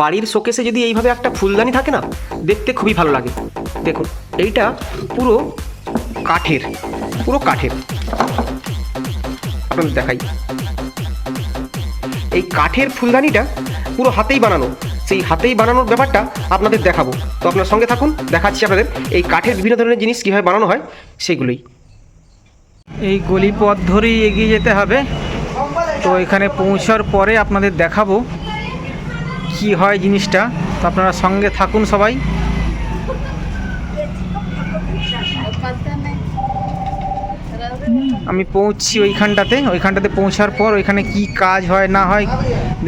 বাড়ির শোকেসে যদি এইভাবে একটা ফুলদানি থাকে না, দেখতে খুবই ভালো লাগে। দেখুন, এইটা পুরো কাঠের পুরো কাঠের। আপনাদের দেখাই। এই কাঠের ফুলদানিটা পুরো হাতেই বানানো। সেই হাতেই বানানোর ব্যাপারটা আপনাদের দেখাবো। তো আপনার সঙ্গে থাকুন, দেখাচ্ছি আপনাদের এই কাঠের বিভিন্ন ধরনের জিনিস কীভাবে বানানো হয়, সেগুলোই। এই গলি পথ ধরেই এগিয়ে যেতে হবে। তো এখানে পৌঁছার পরে আপনাদের দেখাবো কি হয় জিনিসটা। তো আপনারা সঙ্গে থাকুন সবাই। আমি পৌঁছছি ওইখানটাতে ওইখানটাতে পৌঁছার পর ওইখানে কি কাজ হয় না হয়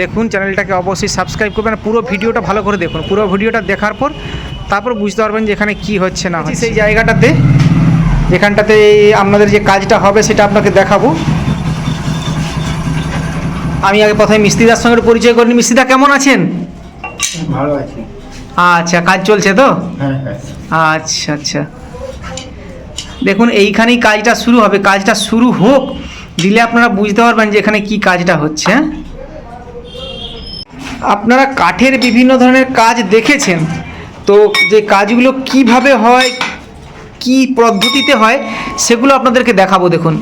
দেখুন চ্যানেলটাকে অবশ্যই সাবস্ক্রাইব করবেন পুরো ভিডিওটা ভালো করে দেখুন। পুরো ভিডিওটা দেখার পর তারপর বুঝতে পারবেন যে এখানে কি হচ্ছে না হচ্ছে। সেই জায়গাটাতে যেখানটাতে আপনাদের যে কাজটা হবে সেটা আপনাকে দেখাবো। আমি আগে প্রথমে মিস্ত্রিদার সঙ্গে পরিচয় করিনি মিস্ত্রিদা কেমন আছেন? ভালো আছি। আচ্ছা কাজ চলছে তো? হ্যাঁ হ্যাঁ আচ্ছা আচ্ছা। দেখুন, এইখানেই কাজটা শুরু হবে। কাজটা শুরু হোক, দিলে আপনারা বুঝতে পারবেন যে এখানে কি কাজটা হচ্ছে? আপনারা কাঠের বিভিন্ন ধরনের কাজ দেখেছেন। তো যে কাজগুলো কীভাবে হয়, কি পদ্ধতিতে হয়, সেগুলো আপনাদেরকে দেখাবো। দেখুন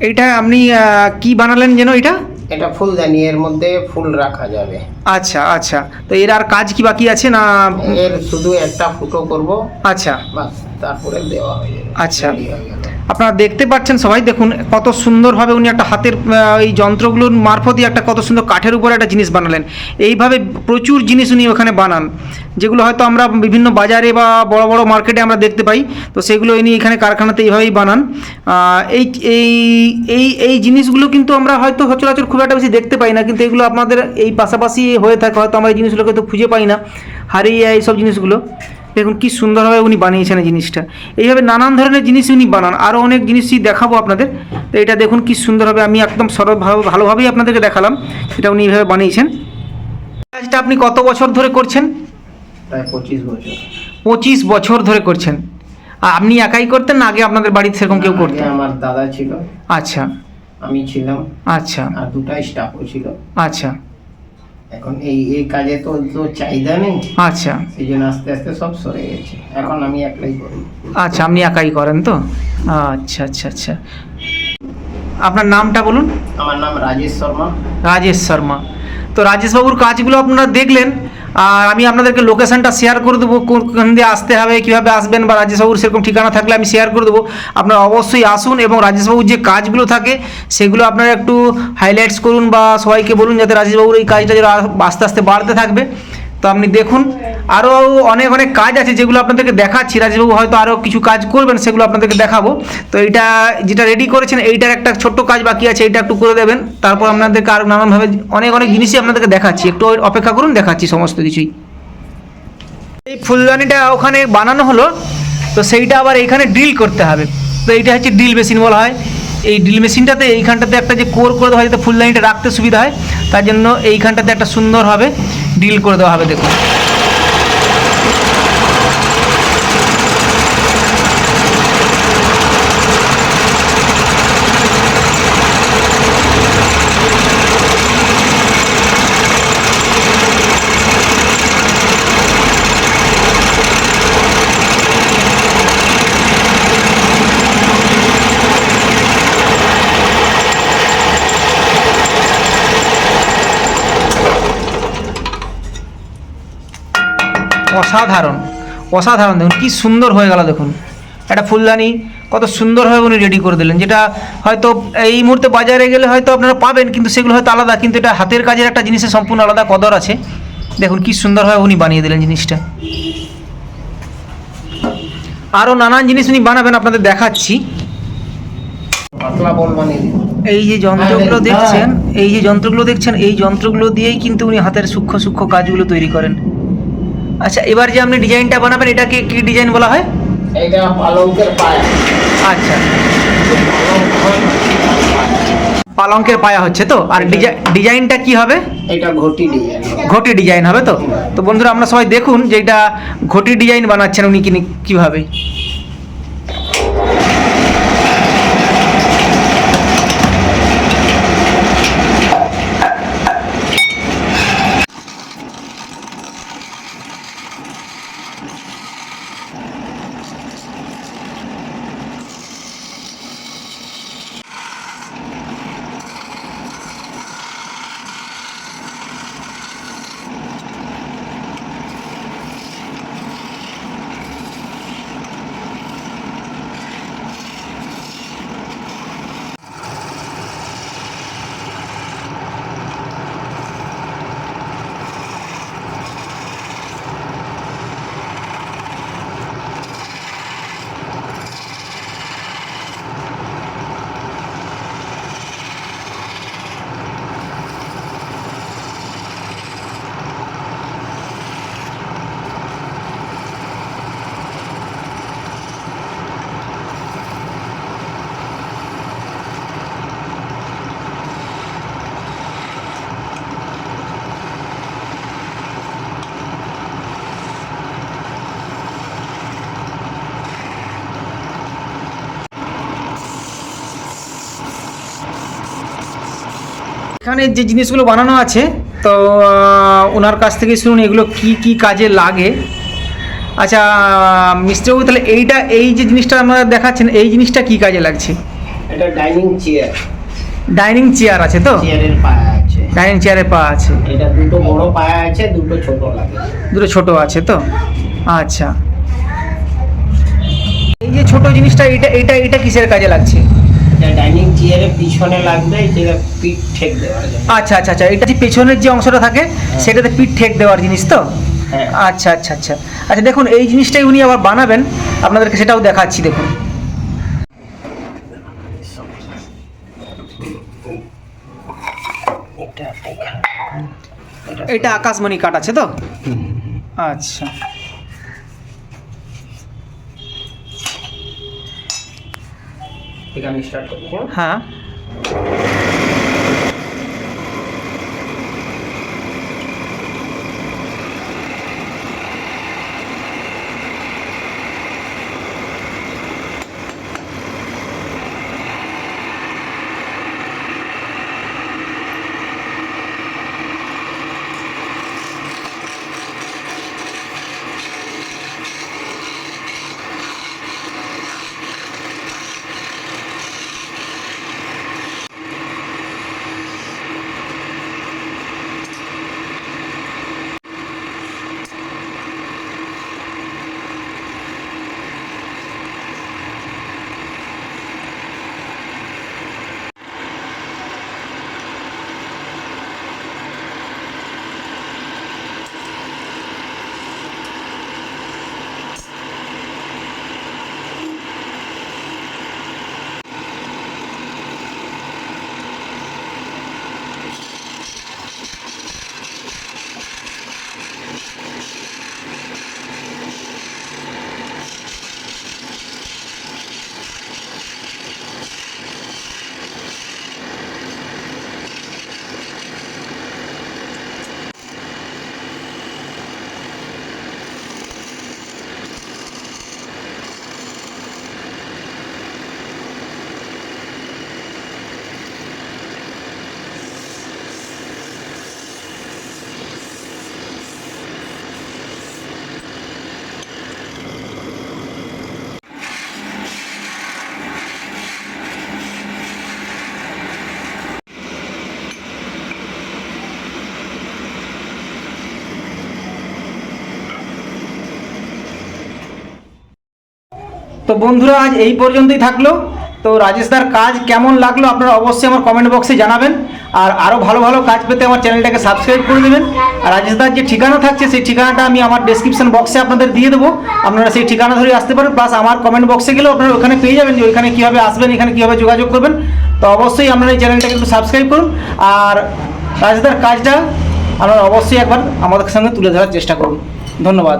এইটা আপনি কি বানালেন যেন এটা? এটা ফুলদানি এর মধ্যে ফুল রাখা যাবে। আচ্ছা আচ্ছা। তো এর আর কাজ কি বাকি আছে না? এর শুধু একটা ফুটো করব। আচ্ছা। বাস তারপরে দেওয়া হয়ে যাবে। আচ্ছা। আপনারা দেখতে পাচ্ছেন, সবাই দেখুন কত সুন্দরভাবে উনি একটা হাতের এই যন্ত্রগুলোর মারফতই একটা কত সুন্দর কাঠের উপরে একটা জিনিস বানালেন। এইভাবে প্রচুর জিনিস উনি ওখানে বানান, যেগুলো হয়তো আমরা বিভিন্ন বাজারে বা বড় বড় মার্কেটে আমরা দেখতে পাই। তো সেগুলো ইনি এখানে কারখানাতে এইভাবেই বানান। এই এই এই এই জিনিসগুলো কিন্তু আমরা হয়তো সচরাচর খুব একটা বেশি দেখতে পাই না, কিন্তু এগুলো আপনাদের এই পাশাপাশি হয়ে থাকে। হয়তো আমরা এই জিনিসগুলোকে তো খুঁজে পাই না, হারিয়ে এইসব জিনিসগুলো। দেখুন কি সুন্দরভাবে উনি বানিয়েছেন এই জিনিসটা। এইভাবে নানান ধরনের জিনিস উনি বানান। আরও অনেক জিনিসই দেখাবো আপনাদের। তো এটা দেখুন কি সুন্দরভাবে আমি একদম সরলভাবে ভালোভাবেই আপনাদেরকে দেখালাম। সেটা উনি এইভাবে বানিয়েছেন। কাজটা আপনি কত বছর ধরে করছেন? প্রায় পঁচিশ বছর। পঁচিশ বছর ধরে করছেন। আপনি একাই করতেন না আগে আপনাদের বাড়িতে সেরকম কেউ করতেন? আমার দাদা ছিল। আচ্ছা। আমি ছিলাম। আচ্ছা। আর দুটা স্টাফও ছিল। আচ্ছা। এখন এই এই কাজে তো তো চাহিদা নেই। আচ্ছা। সেই জন্য আস্তে আস্তে সব সরে গেছে। এখন আমি একাই করি। আচ্ছা আপনি একাই করেন তো? আচ্ছা আচ্ছা আচ্ছা। আপনার নামটা বলুন। আমার নাম রাজেশ শর্মা। রাজেশ শর্মা। তো রাজেশবাবুর কাজগুলো আপনারা দেখলেন। আর আমি আপনাদেরকে লোকেশানটা শেয়ার করে দেবো, কোন দিয়ে আসতে হবে, কীভাবে আসবেন বা রাজেশবাবুর সেরকম ঠিকানা থাকলে আমি শেয়ার করে দেবো। আপনারা অবশ্যই আসুন এবং রাজেশবাবুর যে কাজগুলো থাকে, সেগুলো আপনারা একটু হাইলাইটস করুন বা সবাইকে বলুন যাতে রাজেশবাবুর এই কাজটা যেন আস্তে আস্তে বাড়তে থাকবে। তো আপনি দেখুন আরও অনেক অনেক কাজ আছে যেগুলো আপনাদেরকে দেখাচ্ছি। রাজবাবু হয়তো আরও কিছু কাজ করবেন, সেগুলো আপনাদেরকে দেখাবো। তো এইটা যেটা রেডি করেছেন, এইটার একটা ছোট্ট কাজ বাকি আছে, এইটা একটু করে দেবেন। তারপর আপনাদেরকে আরও নানানভাবে অনেক অনেক জিনিসই আপনাদেরকে দেখাচ্ছি। একটু অপেক্ষা করুন, দেখাচ্ছি সমস্ত কিছুই। এই ফুলদানিটা ওখানে বানানো হলো, তো সেইটা আবার এইখানে ড্রিল করতে হবে। তো এইটা হচ্ছে ড্রিল মেশিন বলা হয়। এই ড্রিল মেশিনটাতে এইখানটাতে একটা যে কোর করে দেওয়া হয়, যাতে ফুলদানিটা রাখতে সুবিধা হয়, তার জন্য এইখানটাতে একটা সুন্দরভাবে ড্রিল করে দেওয়া হবে দেখুন। অসাধারণ অসাধারণ। দেখুন কী সুন্দর হয়ে গেল দেখুন। একটা ফুলদানি কত সুন্দরভাবে উনি রেডি করে দিলেন যেটা হয়তো এই মুহূর্তে বাজারে গেলে হয়তো আপনারা পাবেন কিন্তু সেগুলো হয়তো আলাদা কিন্তু এটা হাতের কাজের একটা জিনিসের সম্পূর্ণ আলাদা কদর আছে। দেখুন কী সুন্দরভাবে উনি বানিয়ে দিলেন জিনিসটা। আরও নানান জিনিস উনি বানাবেন আপনাদের দেখাচ্ছি। এই যে যন্ত্রগুলো দেখছেন এই যে যন্ত্রগুলো দেখছেন এই যন্ত্রগুলো দিয়েই কিন্তু উনি হাতের সূক্ষ্ম সূক্ষ্ম কাজগুলো তৈরি করেন। আচ্ছা এবার যে আপনি ডিজাইনটা বানাবেন এটাকে কি ডিজাইন বলা হয়? এটা পালঙ্কের পায়া। আচ্ছা। পালঙ্কের পায়া হচ্ছে তো? আর ডিজাইন ডিজাইনটা কি হবে? এটা ঘটি ডিজাইন ঘটি ডিজাইন হবে তো? তো বন্ধুরা আমরা সবাই দেখুন যে এটা ঘটি ডিজাইন বানাচ্ছেন উনি কিনি কীভাবে। এখানে যে জিনিসগুলো বানানো আছে তো ওনার কাছ থেকে শুনুন এগুলো কি কি কাজে লাগে। আচ্ছা মিস্ত্রিবাবু তাহলে এইটা এই যে জিনিসটা আপনারা দেখাচ্ছেন এই জিনিসটা কি কাজে লাগছে? এটা ডাইনিং চেয়ার। ডাইনিং চেয়ার আছে তো? চেয়ারের পায়া আছে। ডাইনিং চেয়ারের পা আছে। এটা দুটো বড় পায়া আছে দুটো ছোট লাগে। দুটো ছোট আছে তো? আচ্ছা। এই যে ছোট জিনিসটা এটা এটা এটা কিসের কাজে লাগছে? এটা ডাইনিং চেয়ারের পিছনে লাগবে এটা পিঠ ঠেক দেওয়ার জন্য। আচ্ছা আচ্ছা আচ্ছা এটা যে পেছনের যে অংশটা থাকে সেটাতে পিঠ ঠেক দেওয়ার জিনিস তো? হ্যাঁ। আচ্ছা আচ্ছা আচ্ছা। আচ্ছা দেখুন এই জিনিসটাই উনি আবার বানাবেন। আপনাদেরকে সেটাও দেখাচ্ছি দেখুন। এটা আকাশমণি কাঠ আছে তো? আচ্ছা। এখানে স্টার্ট করছি হ্যাঁ? হ্যাঁ তো বন্ধুরা, আজ এই পর্যন্তই থাকল। তো রাজেশদার কাজ কেমন লাগল আপনারা অবশ্যই আমার কমেন্ট বক্সে জানাবেন। আর আরও ভালো ভালো কাজ পেতে আমার চ্যানেলটাকে সাবস্ক্রাইব করে দেবেন। আর রাজেশদার যে ঠিকানা থাকছে, সেই ঠিকানাটা আমি আমার ডেসক্রিপশন বক্সে আপনাদের দিয়ে দেবো। আপনারা সেই ঠিকানা ধরে আসতে পারেন। প্লাস আমার কমেন্ট বক্সে গেলেও আপনারা ওখানে পেয়ে যাবেন যে ওইখানে কীভাবে আসবেন, এখানে কীভাবে যোগাযোগ করবেন। তো অবশ্যই আপনারা এই চ্যানেলটাকে একটু সাবস্ক্রাইব করুন। আর রাজেশদার কাজটা আপনারা অবশ্যই একবার আমাদের সঙ্গে তুলে ধরার চেষ্টা করুন। ধন্যবাদ।